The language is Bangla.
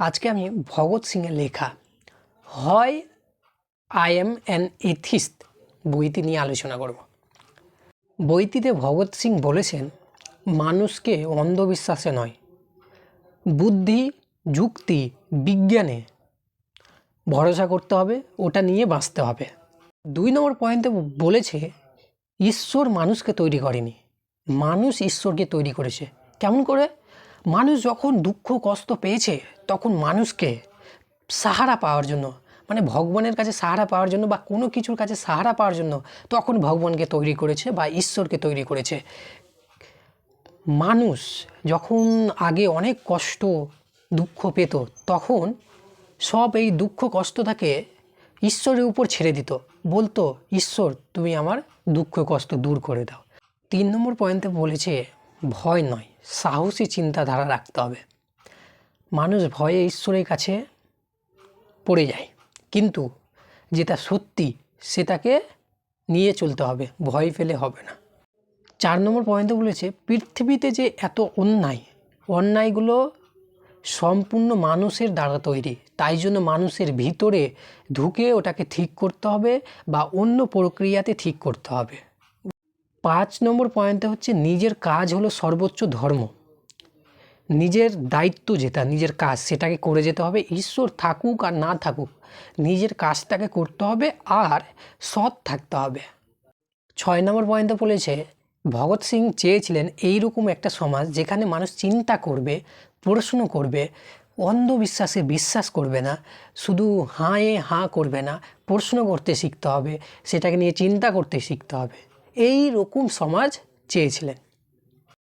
আজকে আমি ভগৎ সিংয়ের লেখা হয় আই এম অ্যান এথিস্ট বইটি নিয়ে আলোচনা করব। বইটিতে ভগৎ সিং বলেছেন, মানুষকে অন্ধবিশ্বাসে নয়, বুদ্ধি, যুক্তি, বিজ্ঞানে ভরসা করতে হবে, ওটা নিয়ে বাঁচতে হবে। দুই নম্বর পয়েন্টে বলেছে, ঈশ্বর মানুষকে তৈরি করেনি, মানুষ ঈশ্বরকে তৈরি করেছে। কেমন করে? মানুষ যখন দুঃখ, কষ্ট পেয়েছে, তখন মানুষকে সাহারা পাওয়ার জন্য মানে ভগবানের কাছে সাহারা পাওয়ার জন্য বা কোনো কিছুর কাছে সাহারা পাওয়ার জন্য তখন ভগবানকে তৈরি করেছে বা ঈশ্বরকে তৈরি করেছে। মানুষ যখন আগে অনেক কষ্ট, দুঃখ পেত, তখন সব এই দুঃখ কষ্টটাকে ঈশ্বরের উপর ছেড়ে দিত। বলতো, ঈশ্বর, তুমি আমার দুঃখ, কষ্ট দূর করে দাও। তিন নম্বর পয়েন্টে বলেছে ভয় নয়, সাহসী চিন্তাধারা রাখতে হবে। মানুষ ভয়ে ঈশ্বরের কাছে পড়ে যায়, কিন্তু যেটা সত্যি সেটাকে নিয়ে চলতে হবে, ভয় পেলে হবে না। চার নম্বর পয়েন্টে বলেছে, পৃথিবীতে যে এত অন্যায়, অন্যায়গুলো সম্পূর্ণ মানুষের দ্বারা তৈরি, তাই জন্য মানুষের ভিতরে ঢুকে ওটাকে ঠিক করতে হবে বা অন্য প্রক্রিয়াতে ঠিক করতে হবে। পাঁচ নম্বর পয়েন্টে হচ্ছে নিজের কাজ হলো সর্বোচ্চ ধর্ম। নিজের দায়িত্ব যেটা, নিজের কাজ, সেটাকে করে যেতে হবে। ঈশ্বর থাকুক আর না থাকুক, নিজের কাজটাকে করতে হবে আর সৎ থাকতে হবে। ছয় নম্বর পয়েন্টে বলেছে, ভগৎ সিং চেয়েছিলেন এইরকম একটা সমাজ যেখানে মানুষ চিন্তা করবে পড়াশুনো করবে, অন্ধবিশ্বাসে বিশ্বাস করবে না, শুধু হাঁ এ হাঁ করবে না, প্রশ্ন করতে শিখতে হবে, সেটাকে নিয়ে চিন্তা করতে শিখতে হবে। এই রকম সমাজ চেয়েছিলেন।